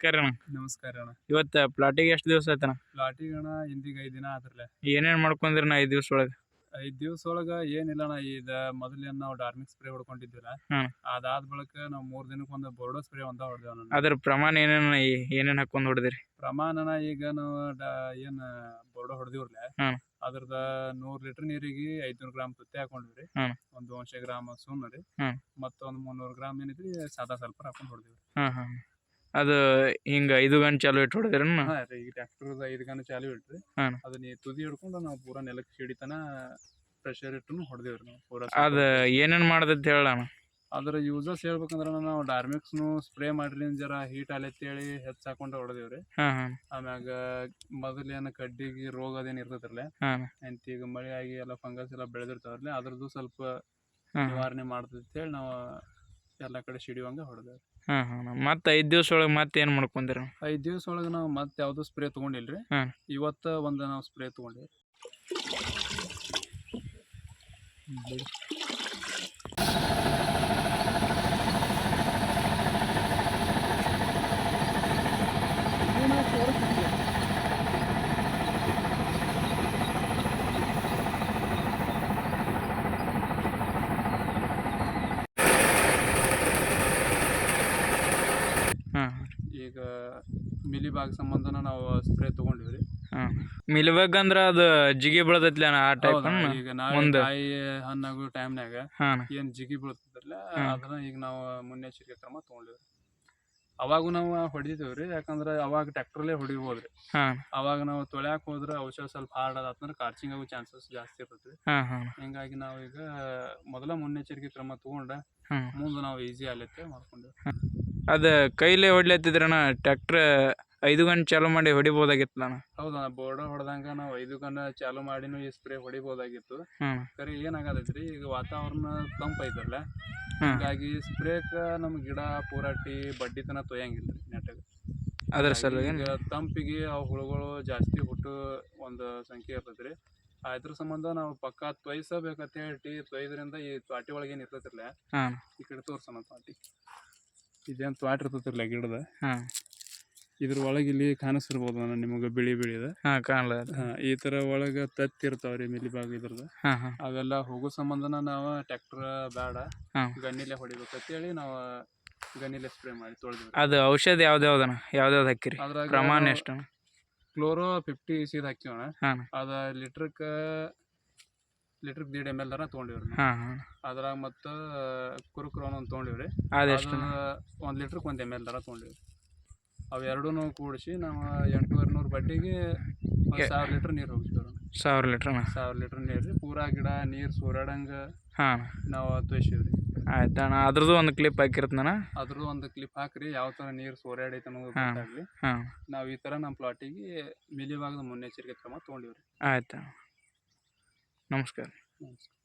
ನಮಸ್ಕಾರ ಅಣ್ಣ. ನಮಸ್ಕಾರ ಅಣ್ಣ. ಇವತ್ತ ಪ್ಲಾಟಿಗೆ ಎಷ್ಟು ದಿವಸ ಆಯ್ತಣ್ಣ? ಪ್ಲಾಟಿಗೆ ಅಣ್ಣ ಹಿಂದಿಗೆ ಐದು ದಿನ ಆದ್ರಲ್ಲ. ಏನೇನು ಮಾಡ್ಕೊಂಡ್ರಿ ಐದು ದಿವಸ ಒಳಗೆ? ಐದ್ ದಿವಸ ಒಳಗ ಏನಿಲ್ಲ ಅಣ್ಣ ಇದ ಮೊದಲೇನ್ ನಾವು ಡಾರ್ಮಿಕ್ ಸ್ಪ್ರೇ ಹೊಡ್ಕೊಂಡಿದ್ದಿಲ್ಲ ಹ್ಮ್. ಅದಾದ ಬಳಿಕ ನಾವು ಮೂರ್ ದಿನಕ್ಕೆ ಒಂದು ಬೋರ್ಡೋ ಸ್ಪ್ರೇ ಒಂದ ಹೊಡೆದೇವ್ ಅದ್ರ ಪ್ರಮಾಣ ಏನೇನ ಏನೇನು ಹಾಕೊಂಡ್ ಹೊಡೆದಿರಿ? ಪ್ರಮಾಣನ ಈಗ ನಾವು ಡ- ಏನ್ ಬೋರ್ಡೋ ಹೊಡೆದಿವ್ರಲ್ಲ ಹ್ಮ್. ಅದ್ರದ ನೂರ್ ಲೀಟರ್ ನೀರಿಗೆ ಐದ್ನೂರ್ ಗ್ರಾಮ್ ತುತ್ತೆ ಹಾಕೊಂಡ್ವಿ ಹ್ಮ್. ಒಂದು ಒಂದ್ಶೆ ಗ್ರಾಮ್ ಸುಣ್ಣ ರೀ ಹ್ಮ್. ಮತ್ತೊಂದ್ ಮುನ್ನೂರ್ ಗ್ರಾಮ್ ಏನೈತಿ ಸಾದಾ ಸ್ವಲ್ಪ ಹಾಕೊಂಡ್ ಹೊಡೆದಿವ್ರಿ. ಹಾಂ ಹಾಂ. ಅದು ಹಿಂಗ ಐದು ಗಂಟೆ ಚಾಲು ಇಟ್ಟು ಹೊಡೆದ್ರಿ ರೀ ಟ್ರ್ಯಾಕ್ಟರ್ ಐದು ಗಂಟೆ ಚಾಲು ಇಟ್ರಿ. ಅದ್ ಅದನ್ನ ಈ ತುದಿ ಹಿಡ್ಕೊಂಡು ನಾವು ಪೂರಾ ನೆಲಕ್ಕೆ ಹಿಡಿತನ ಪ್ರೆಷರ್ ಇಟ್ಟು ಹೊಡೆದೇವ್ರಿ ನಾವು ಪೂರಾ ಅದು ಏನೇನು ಮಾಡ್ದೈತೆ ಹೇಳಣ್ಣ ಅದ್ರ ಯೂಸಸ್ ಹೇಳ್ಬೇಕಂದ್ರ ನಾವು ಡಾರ್ಮಿಕ್ಸ್ನು ಸ್ಪ್ರೇ ಮಾಡ್ರಿ ಜರ ಹೀಟ್ ಆಲತ್ತೇಳಿ ಹೆಚ್ಚ ಹಾಕೊಂಡು ಹೊಡೆದೇವ್ರಿ. ಆಮ್ಯಾಗ ಹಾಂ ಆಮ್ಯಾಗ ಮೊದಲೇನು ಕಡ್ಡಿಗೆ ರೋಗ ಅದೇನ್ ಇರ್ತೈತ್ರಲ್ಲ ಹಾಂ ಎಂತ ಈಗ ಮಳೆ ಆಗಿ ಎಲ್ಲ ಫಂಗಸ್ ಎಲ್ಲ ಬೆಳೆದಿರ್ತಾವಲ್ಲ ಅದ್ರದ್ದು ಸ್ವಲ್ಪ ಹಾಂ. ನಿವಾರಣೆ ಮಾಡ್ತೈತಿ ಹೇಳಿ ನಾವು ಎಲ್ಲ ಕಡೆ ಸಿಡಿಯುವಂಗೆ ಹೊಡೆದೇವ್ರಿ. ಹಾಂ ಹಾಂ ಮತ್ತೆ ಐದು ದಿವಸ ಒಳಗೆ ಮತ್ತೆ ಏನು ಮಾಡ್ಕೊಂಡಿರ ಐದು ದಿವಸ ಒಳಗೆ ನಾವು ಮತ್ತೆ ಯಾವ್ದು ಸ್ಪ್ರೇ ತೊಗೊಂಡಿಲ್ರಿ. ಹಾಂ. ಇವತ್ತು ಒಂದು ನಾವು ಸ್ಪ್ರೇ ತೊಗೊಂಡಿವಿ ಹಾಂ ಈಗ ಮಿಲಿಬಾಗ್ ಸಂಬಂಧನ ನಾವು ಸ್ಪ್ರೇ ತಗೊಂಡಿವಿ ರೀ. ಮಿಲಿಬಾಗ್ ಅಂದ್ರ ಅದು ಜಿಗಿ ಬೆಳ್ದೈತ್ಲಿ ಅಣ್ಣ ಆ ಟೈಪ್? ಈಗ ನಾವು. ಕಾಯಿ ಹಣ್ಣಾಗೋ ಟೈಮ್ನಾಗ ಏನ್ ಜಿಗಿ ಬೀಳ್ತದಲ್ಲ ಹ್ಮ್. ಅದನ್ನ ಈಗ ನಾವು ಮುನ್ನೆಚ್ಚರಿಕೆ ಕ್ರಮ ತಗೊಂಡಿವಿ ಅವಾಗೂ ನಾವು ಹೊಡಿತೀವ್ರಿ ಯಾಕಂದ್ರೆ ಅವಾಗ ಟ್ರ್ಯಾಕ್ಟರ್ಲೇ ಹೊಡಿಬೋದ್ರಿ ಅವಾಗ ನಾವು ತೊಳ್ಯಾಕ ಹೋದ್ರ ಔಷಧ ಸ್ವಲ್ಪ ಹಾರ್ಡ್ ಆತಂದ್ರೆ ಕಾರ್ಚಿಂಗ್ ಆಗೋ ಚಾನ್ಸಸ್ ಜಾಸ್ತಿ ಇರ್ತೈತಿ ಹಿಂಗಾಗಿ ನಾವು ಈಗ ಮೊದಲ ಮುನ್ನೆಚ್ಚರಿಕೆ ಕ್ರಮ ತಗೊಂಡ ಮುಂದೆ ನಾವು ಈಸಿ ಆಲತ್ತೆ ಮಾಡ್ಕೊಂಡೇವಿ. ಅದು ಕೈಲೇ ಹೊಡ್ಲತ್ತಿದ್ರಣ ಟ್ಯಾಕ್ಟ್ರ್ ಐದು ಗಂಟೆ ಚಾಲು ಮಾಡಿ ಹೊಡಿಬೋದಾಗಿತ್ತಲ್ಲ ನಾನು ಹೌದಾ ಬೋರ್ಡ ಹೊಡೆದಂಗ ನಾವು ಐದು ಗಂಟೆ ಚಾಲು ಮಾಡಿನೂ ಈ ಸ್ಪ್ರೇ ಹೊಡಿಬೋದಾಗಿತ್ತು. ಸರಿ ಖರೆ ಏನಾಗತೈತ್ರಿ ಈಗ ವಾತಾವರಣ ತಂಪ್ ಐತಲ್ಲ ಹ್ಮ್. ಹಿಂಗಾಗಿ ಸ್ಪ್ರೇಕ ನಮ್ ಗಿಡ ಪೂರಾಟಿ ಬಡ್ಡಿ ತನ ತೊಯ್ಯಂಗಿಲ್ಲ ನೆಟ್ಟಾಗ ಅದ್ರ ಸಲುವಾಗಿ ಈಗ ತಂಪಿಗೆ ಅವು ಹುಳುಗಳು ಜಾಸ್ತಿ ಹುಟ್ಟು ಒಂದು ಸಂಖ್ಯೆ ಇರ್ತೈತ್ರಿ. ಅದ್ರ ಸಂಬಂಧ ನಾವು ಪಕ್ಕ ತೊಯ್ಸಬೇಕಂತ ಹೇಳಿ ತೊಯ್ದ್ರಿಂದ ಈ ತ್ವಾಟಿ ಒಳಗೆ ಏನು ಇರ್ತೈತಿರ್ಲ ಹಾಂ ಈ ಕಡೆ ತೋರ್ಸೋಣ ತ್ವಾಟಿ ಇದೇನು ತ್ವಾಟ ಇರ್ತೈತಿರ್ಲ ಗಿಡದ. ಹಾಂ. ಇದ್ರ ಒಳಗೆ ಇಲ್ಲಿ ಕಾಣಿಸಿರ್ಬೋದು ನಾನು ನಿಮಗೆ ಬಿಳಿ ಬಿಳಿದ. ಹಾಂ ಕಾಣಲ ಹಾ, ಈ ತರ ಒಳಗ ತತ್ತಿ ಇರ್ತಾವ್ರಿ ಭಾಗ ಇದ್ರದ್ದು. ಹಾಂ ಹಾಂ. ಅವೆಲ್ಲ ಹೋಗೋ ಸಂಬಂಧನ ನಾವು ಟ್ರ್ಯಾಕ್ಟರ್ ಬೇಡ. ಹಾಂ. ಗಣ್ಣಿಲೆ ಹೊಡಿಬೇಕಂತೇಳಿ ನಾವು ಗಣ್ಣಿಲೆ ಸ್ಪ್ರೇ ಮಾಡಿ ತೊಳೆದ್ವಿ. ಅದು ಔಷಧ ಯಾವ್ದು ಯಾವ್ದ್ಯಾವ್ದು ಹಾಕಿರಿ? ಅದ್ರಾಗ ಪ್ರಮಾಣ ಎಷ್ಟು ಕ್ಲೋರೋ ಫಿಫ್ಟಿ ಸೀದ್ ಹಾಕಿವಣ ಹಾಂ. ಅದ ಲೀಟ್ರಕ್ ಲೀಟ್ರಕ್ ದೀಡ್ ಎಂ ಎಲ್ ದರ ತೊಗೊಂಡಿವ್ರಿ ಹಾಂ ಹಾಂ. ಅದ್ರಾಗ ಮತ್ತು ಕುರುಕ್ರೋನ್ ಒಂದು ತೊಗೊಂಡಿವ್ರಿ. ಅದೆಷ್ಟು ಅದು ಒಂದು ಲೀಟ್ರಿಗೆ ಒಂದು ಎಂ ಎಲ್ ದರ ತೊಗೊಂಡಿವ್ರಿ. ಅವು ಎರಡೂ ಕೂಡಿಸಿ ನಾವು ಎಂಟೂವರೆ ನೂರು ಬಡ್ಡಿಗೆ ಒಂದು ಸಾವಿರ ಲೀಟ್ರ್ ನೀರು ಹೋಗಿಸ್ತೇವೆ ಸಾವಿರ ಲೀಟ್ರ್ ಸಾವಿರ ಲೀಟ್ರ್ ನೀರು ರೀ ಪೂರಾ ಗಿಡ ನೀರು ಸೂರ್ಯಾಡಂಗೆ ಹಾಂ. ನಾವು ತೋಯ್ಸಿವ್ರಿ. ಆಯ್ತು ಅಣ್ಣ ಅದ್ರದ್ದು ಒಂದು ಕ್ಲಿಪ್ ಹಾಕಿರ್ತಣ್ಣ ಅದ್ರದ್ದು ಒಂದು ಕ್ಲಿಪ್ ಹಾಕ್ರಿ ಯಾವ ಥರ ನೀರು ಸೋರ್ಯಾಡೈತೆ ಅನ್ನೋದು ಗೊತ್ತಾಗ್ಲಿ. ನಾವು ಈ ಥರ ನಮ್ಮ ಪ್ಲಾಟಿಗೆ ಮಿಲಿಭಾಗದ ಮುನ್ನೆಚ್ಚರಿಕೆ ಕ್ರಮ ತೊಗೊಂಡಿವ್ರಿ. ಆಯ್ತು ನಮಸ್ಕಾರ ನಮಸ್ಕಾರ